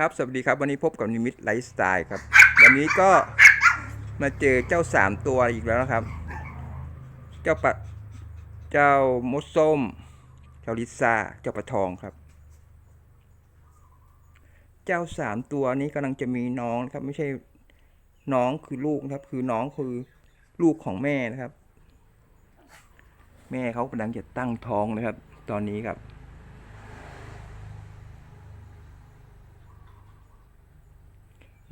ครับ สวัสดีครับ วันนี้พบกับนิมิตไลฟ์สไตล์ครับ วันนี้ก็มาเจอเจ้าสามตัวอีกแล้วนะครับ เจ้าปะเจ้ามดส้ม เจ้าลิซ่า เจ้าปะทองครับ เจ้าสามตัวนี้กำลังจะมีน้องครับ ไม่ใช่น้องคือลูกครับ คือน้องคือลูกของแม่นะครับ แม่เขากำลังจะตั้งท้องนะครับ ตอนนี้ครับ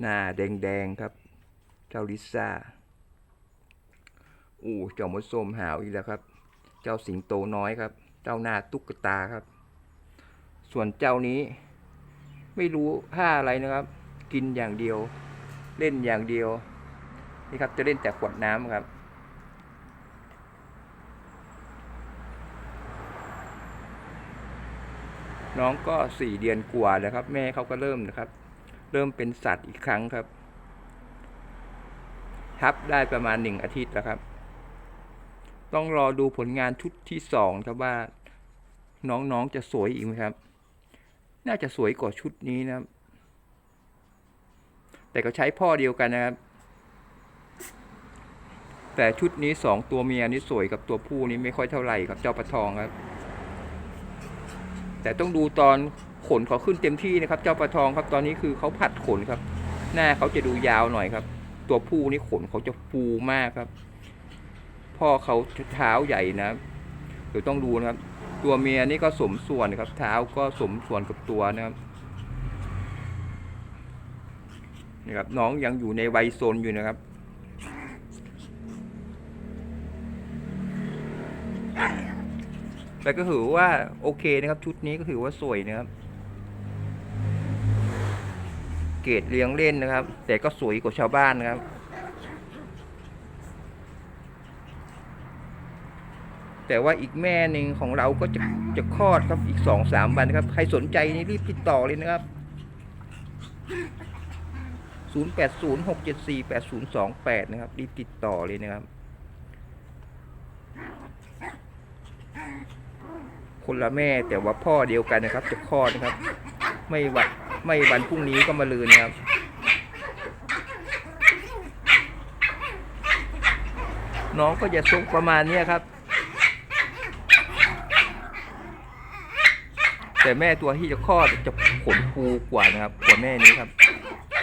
หน้าแดงๆครับ เจ้าลิซ่าอู้เจ้ามดส้มหาวอีกแล้วครับ เจ้าสิงโตน้อยครับ เจ้าหน้าตุ๊กตาครับ ส่วนเจ้านี้ ไม่รู้ท่าอะไรนะครับ กินอย่างเดียว เล่นอย่างเดียว นี่ครับจะเล่นแต่ขวดน้ำครับน้องก็สี่เดือนกว่าแล้วครับ แม่เขาก็เริ่มนะครับ เริ่มเป็นสัตว์อีกครั้งครับ ทับได้ประมาณหนึ่งอาทิตย์แล้วครับ ต้องรอดูผลงานชุดที่สองครับว่าน้องๆจะสวยอีกไหมครับ น่าจะสวยกว่าชุดนี้นะครับ แต่ก็ใช้พ่อเดียวกันนะครับ แต่ชุดนี้สองตัวเมียนี่สวยกับตัวผู้นี่ไม่ค่อยเท่าไหร่ครับเจ้าปลาทองครับ แต่ต้องดูตอน ขนเขาขึ้นเต็มที่นะครับ เจ้าปลาทองครับตอนนี้คือเขาผัดขนครับ หน้าเขาจะดูยาวหน่อยครับ ตัวผู้นี่ขนเขาจะฟูมากครับ พ่อเขาเท้าใหญ่นะเดี๋ยวต้องดูนะครับ ตัวเมียนี่ก็สมส่วนครับ เท้าก็สมส่วนกับตัวนะครับนี่ครับน้องยังอยู่ในวัยโซนอยู่นะครับแต่ก็ถือว่าโอเคนะครับชุดนี้ก็ถือว่าสวยนะครับ เกรดเลี้ยงเล่นนะครับ แต่ก็สวยกว่าชาวบ้านนะครับ แต่ว่าอีกแม่หนึ่งของเราก็จะจะคลอดครับอีกสองสามวันครับ ใครสนใจนี่รีบติดต่อเลยนะครับ 0 8 0 6 7 4 8 0 2 8 นะครับ รีบติดต่อเลยนะครับคนละแม่แต่ว่าพ่อเดียวกันนะครับ จะคลอดนะครับ ไม่หวัน ไม่วันพรุ่งนี้ก็มาลืนนะครับน้องก็จะซุกประมาณนี้ครับ แต่แม่ตัวที่จะคลอดจะขนฟูกว่านะครับกว่าแม่นี้ครับ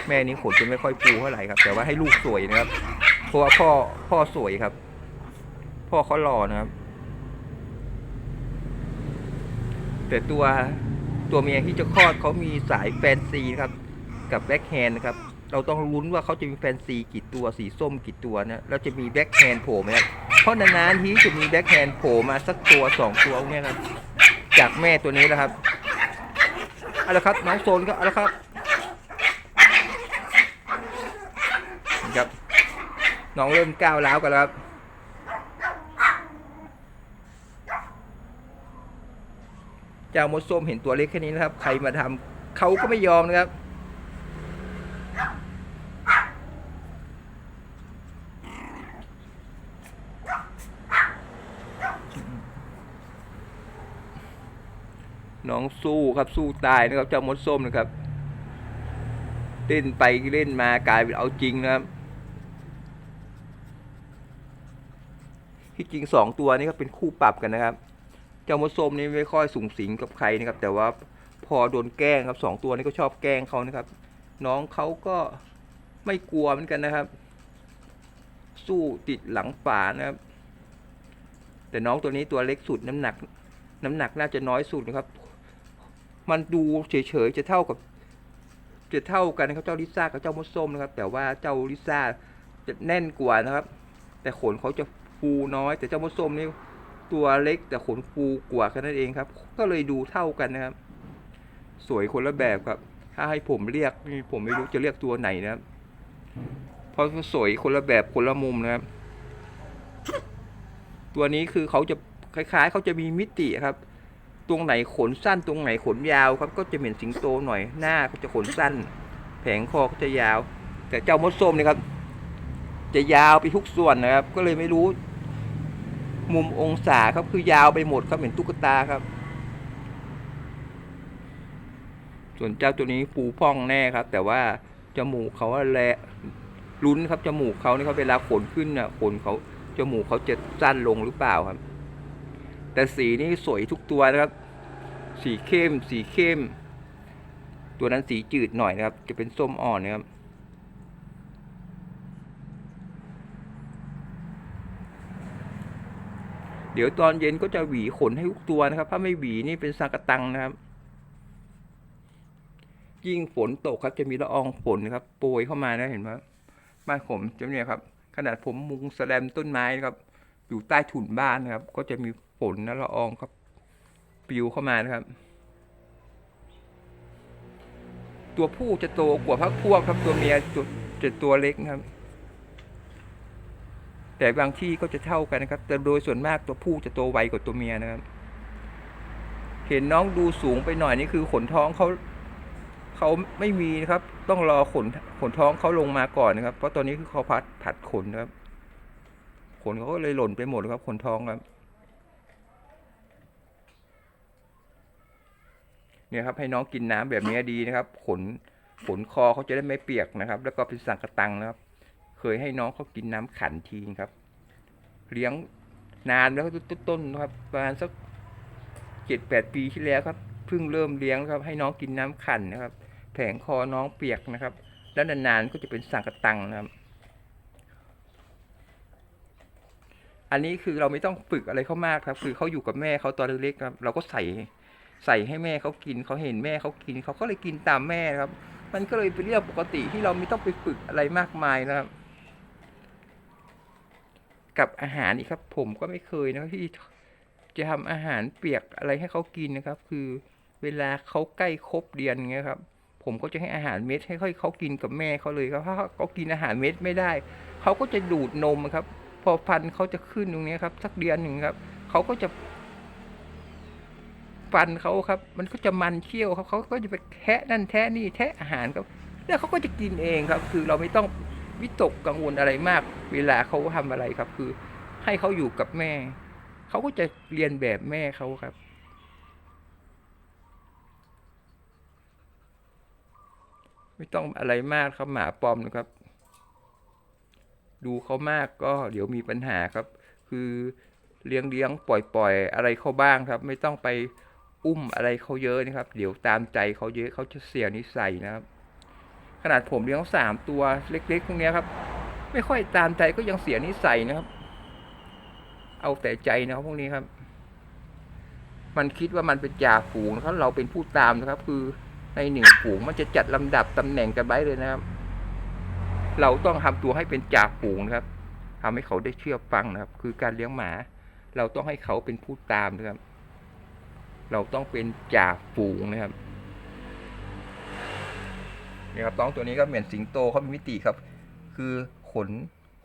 แม่นี้ขนจะไม่ค่อยฟูเท่าไหร่ครับ แต่ว่าให้ลูกสวยนะครับเพราะว่าพ่อพ่อสวยครับ พ่อเขาหล่อนะครับ แต่ตัว ตัวเมียที่จะคลอดเขามีสายแฟนซีนะครับกับแบ็คแฮนด์นะครับเราต้องลุ้นว่าเขาจะมีแฟนซีกี่ตัวสีส้มกี่ตัวนะแล้วจะมีแบ็คแฮนด์โผล่ไหมครับเพราะนานๆที่จะมีแบ็คแฮนด์โผล่มาสักตัวสองตัวเนี่ยครับจากแม่ตัวนี้นะครับเอาละครับน้องโซนก็เอาละครับนะครับน้องเริ่มก้าวร้าวกันแล้วครับ เจ้ามดส้มเห็นตัวเล็กแค่นี้นะครับ ใครมาทำเขาก็ไม่ยอมนะครับ น้องสู้ครับสู้ตายนะครับ เจ้ามดส้มนะครับเล่นไปเล่นมากลายเป็นเอาจริงนะครับที่จริงสองตัวนี้ก็เป็นคู่ปรับกันนะครับ จ้ามดส้มนี่ไม่ค่อยสูงสิงกับใครนะครับ แต่ว่าพอโดนแกล้งครับสองตัวนี้ก็ชอบแกล้งเขานะครับ น้องเขาก็ไม่กลัวเหมือนกันนะครับ สู้ติดหลังป่านะครับ แต่น้องตัวนี้ตัวเล็กสุดน้ำหนัก น้ำหนักน่าจะน้อยสุดนะครับ มันดูเฉยๆจะเท่ากับ จะเท่ากันนะครับเจ้าลิซ่ากับเจ้ามดส้มนะครับ แต่ว่าเจ้าลิซ่าจะแน่นกว่านะครับ แต่ขนเขาจะฟูน้อย แต่เจ้ามดส้มนี่ ตัวเล็กแต่ขนฟูกว่าแค่นั้นเองครับ ก็เลยดูเท่ากันนะครับ สวยคนละแบบครับ ถ้าให้ผมเรียกนี่ผมไม่รู้จะเรียกตัวไหนนะครับเพราะสวยคนละแบบคนละมุมนะครับ ตัวนี้คือเขาจะคล้าย ๆเขาจะมีมิติครับ ตรงไหนขนสั้นตรงไหนขนยาวครับ ก็จะเหมือนสิงโตหน่อยหน้าก็จะขนสั้น แผงคอก็จะยาว แต่เจ้ามดส้มนี่ครับ จะยาวไปทุกส่วนนะครับ ก็เลยไม่รู้ มุมองศาครับคือยาวไปหมดครับเหมือนตุ๊กตาครับ ส่วนเจ้าตัวนี้ฟูพ่องแน่ครับ แต่ว่าจมูกเขาอะแลลุ้นครับจมูกเขานี่เขาเวลาขนขึ้นน่ะขนเขาจมูกเขาจะสั้นลงหรือเปล่าครับ แต่สีนี่สวยทุกตัวนะครับ สีเข้ม สีเข้ม ตัวนั้นสีจืดหน่อยนะครับ จะเป็นส้มอ่อนนะครับ เดี๋ยวตอนเย็นก็จะหวีขนให้ทุกตัวนะครับ ถ้าไม่หวีนี่เป็นซากตังนะครับ ยิ่งฝนตกครับ จะมีละอองฝนนะครับโปรยเข้ามานะเห็นไหมบ้านผมจะเนี่ยครับ ขนาดผมมุงแสลมต้นไม้นะครับ อยู่ใต้ถุนบ้านนะครับ ก็จะมีฝนและละอองครับปลิวเข้ามานะครับ ตัวผู้จะโตกว่าพักพวกครับตัวเมียจะจะตัวเล็กนะครับ แต่บางที่ก็จะเท่ากันนะครับ แต่โดยส่วนมากตัวผู้จะโตไวกว่าตัวเมียนะครับ เห็นน้องดูสูงไปหน่อยนี่คือขนท้องเขาเขาไม่มีนะครับ ต้องรอขนขนท้องเขาลงมาก่อนนะครับ เพราะตอนนี้คือเขาพัดผัดขนนะครับ ขนเขาก็เลยหล่นไปหมดครับ ขนท้องครับ เนี่ยครับให้น้องกินน้ำแบบนี้ดีนะครับ ขนขนคอเขาจะได้ไม่เปียกนะครับ แล้วก็เป็นสังกะตังนะครับ เคยให้น้องเขากินน้ำขันทีครับ เลี้ยงนานแล้วต้นๆนะครับประมาณสักเจ็ดแปดปีที่แล้วครับเพิ่งเริ่มเลี้ยงครับ ให้น้องกินน้ำขันนะครับ แผงคอน้องเปียกนะครับ แล้วนานๆก็จะเป็นสังกะตังนะครับ อันนี้คือเราไม่ต้องฝึกอะไรเขามากครับ คือเขาอยู่กับแม่เขาตอนเล็กๆครับ เราก็ใส่ใส่ให้แม่เขากินเขาเห็นแม่เขากินเขาก็เลยกินตามแม่ครับ มันก็เลยเป็นเรื่องปกติที่เราไม่ต้องไปฝึกอะไรมากมายนะครับ กับอาหารนี่ครับ ผมก็ไม่เคยนะที่จะทำอาหารเปียกอะไรให้เขากินนะครับ คือเวลาเขาใกล้ครบเดือนเงี้ยครับ ผมก็จะให้อาหารเม็ดให้ค่อยเขากินกับแม่เขาเลยครับถ้าเขากินอาหารเม็ดไม่ได้เขาก็จะดูดนมครับ พอฟันเขาจะขึ้นตรงนี้ครับ สักเดือนหนึ่งครับเขาก็จะฟันเขาครับ มันก็จะมันเคี้ยวครับเขาก็จะไปแทะนั่นแทะนี่แทะอาหารครับ แล้วเขาก็จะกินเองครับ คือเราไม่ต้อง วิตกกังวลอะไรมาก เวลาเขาทำอะไรครับ คือให้เขาอยู่กับแม่ เขาก็จะเรียนแบบแม่เขาครับ ไม่ต้องอะไรมากครับหมาปลอมนะครับ ดูเขามากก็เดี๋ยวมีปัญหาครับ คือเลี้ยงเลี้ยงปล่อยปล่อยอะไรเขาบ้างครับ ไม่ต้องไปอุ้มอะไรเขาเยอะนะครับ เดี๋ยวตามใจเขาเยอะเขาจะเสียนิสัยนะครับ ขนาดผมเลี้ยงสามตัวเล็กๆพวกนี้ครับ ไม่ค่อยตามใจก็ยังเสียนิสัยนะครับ เอาแต่ใจนะครับพวกนี้ครับ มันคิดว่ามันเป็นจ่าฝูงนะครับเราเป็นผู้ตามนะครับ คือในหนึ่งฝูงมันจะจัดลำดับตำแหน่งกันไว้เลยนะครับ เราต้องทำตัวให้เป็นจ่าฝูงนะครับทำให้เขาได้เชื่อฟังนะครับ คือการเลี้ยงหมา เราต้องให้เขาเป็นผู้ตามนะครับ เราต้องเป็นจ่าฝูงนะครับ นี่ครับน้องตัวนี้ก็เหมือนสิงโตเขามีมิติครับ คือขน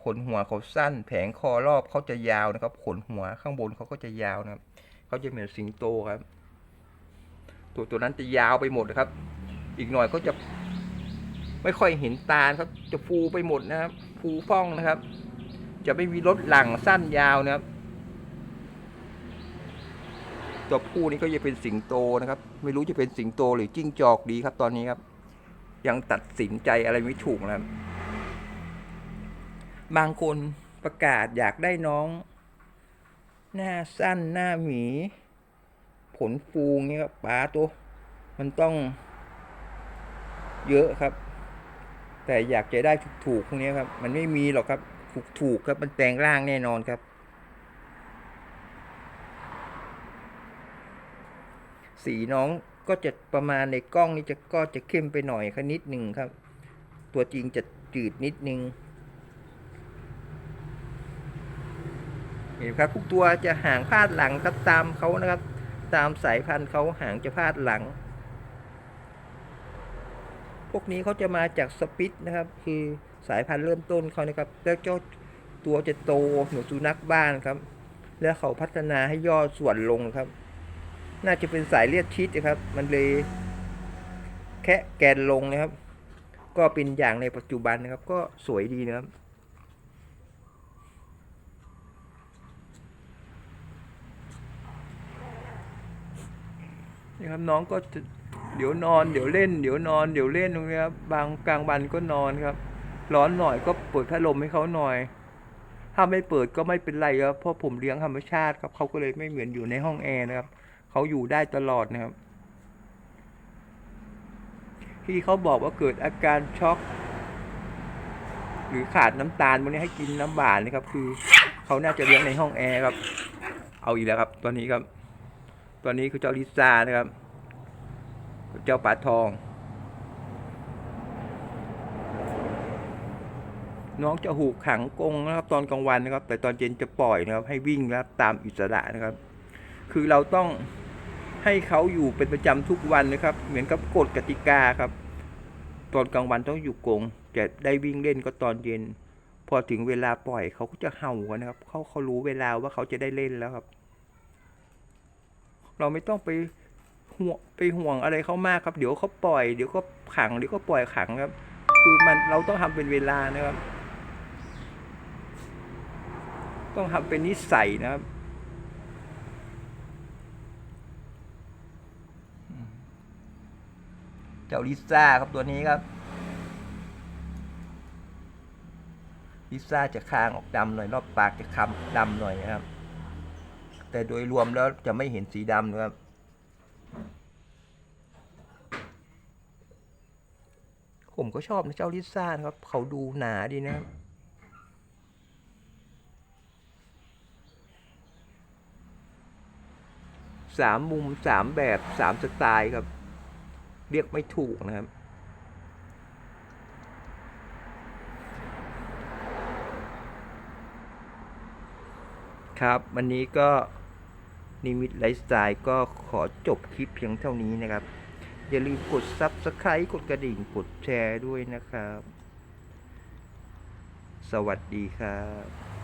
ขนหัวเขาสั้น แผงคอรอบเขาจะยาวนะครับ ขนหัวข้างบนเขาก็จะยาวนะครับเขาจะเหมือนสิงโตครับ ตัวตัวนั้นจะยาวไปหมดนะครับ อีกหน่อยก็จะไม่ค่อยเห็นตาครับ จะฟูไปหมดนะครับ ฟูฟ่องนะครับ จะไม่มีรถหลังสั้นยาวนะครับ ตัวผู้นี้ก็จะเป็นสิงโตนะครับ ไม่รู้จะเป็นสิงโตหรือจิ้งจอกดีครับตอนนี้ครับ ยังตัดสินใจอะไรไม่ถูกนะครับบางคนประกาศอยากได้น้อง หน้าสั้นหน้าหมี ผลฟูงเนี่ยครับปลาตัว มันต้องเยอะครับ แต่อยากจะได้ถูกๆพวกนี้ครับ มันไม่มีหรอกครับ ถูกๆครับมันแปลงร่างแน่นอนครับ สีน้องก็จะประมาณในกล้องนี่จะก็จะเข้มไปหน่อยครับนิดหนึ่งครับ ตัวจริงจะจืดนิดนึงเห็นครับทุกตัวจะห่างพาดหลังครับตามเขานะครับ ตามสายพันธุ์เขาห่างจะพาดหลัง พวกนี้เขาจะมาจากสปิตนะครับ คือสายพันธุ์เริ่มต้นเขานะครับ แล้วเจ้าตัวจะโตเหมือนสุนัขบ้านครับ แล้วเขาพัฒนาให้ย่อส่วนลงครับ น่าจะเป็นสายเลือดชิดนะครับ มันเลยแค่แกนลงนะครับ ก็เป็นอย่างในปัจจุบันนะครับ ก็สวยดีนะครับนี่ครับน้องก็เดี๋ยวนอนเดี๋ยวเล่น เดี๋ยวนอนเดี๋ยวเล่นตรงนี้ครับบางกลางวันก็นอนครับ ร้อนหน่อยก็เปิดพัดลมให้เขาหน่อย ถ้าไม่เปิดก็ไม่เป็นไรครับเพราะผมเลี้ยงธรรมชาติครับเขาก็เลยไม่เหมือนอยู่ในห้องแอร์นะครับ เขาอยู่ได้ตลอดนะครับ ที่เขาบอกว่าเกิดอาการช็อก หรือขาดน้ำตาลพวกนี้ให้กินน้ำหวานนะครับ คือเขาน่าจะเลี้ยงในห้องแอร์ครับ เอาอีกแล้วครับตอนนี้ครับตอนนี้คือเจ้าลิซ่านะครับ เจ้าปลาทอง น้องจะหูกขังกงนะครับ ตอนกลางวันนะครับ แต่ตอนเย็นจะปล่อยนะครับ ให้วิ่งนะครับตามอิสระนะครับ คือเราต้อง ให้เขาอยู่เป็นประจำทุกวันนะครับ เหมือนกับกฎกติกาครับ ตอนกลางวันต้องอยู่กรงจะได้วิ่งเล่นก็ตอนเย็น พอถึงเวลาปล่อยเขาก็จะเห่ากันนะครับเขาเขารู้เวลาว่าเขาจะได้เล่นแล้วครับ เราไม่ต้องไปห่วงไปห่วงอะไรเขามากครับ เดี๋ยวเขาปล่อยเดี๋ยวก็ขังเดี๋ยวก็ปล่อยขังครับ คือมันเราต้องทำเป็นเวลานะครับ ต้องทำเป็นนิสัยนะครับ เจ้าลิซ่าครับตัวนี้ครับลิซ่าจะคางออกดำหน่อยรอบปากจะคำดำหน่อยนะครับ แต่โดยรวมแล้วจะไม่เห็นสีดำนะครับ ผมก็ชอบนะเจ้าลิซ่านะครับ เขาดูหนาดีนะครับสามมุมสามแบบสามสไตล์ครับ เรียกไม่ถูกนะครับ ครับ วันนี้ก็นิมิตไลฟ์สไตล์ก็ขอจบคลิปเพียงเท่านี้นะครับ อย่าลืมกด Subscribe กดกระดิ่งกดแชร์ด้วยนะครับ สวัสดีครับ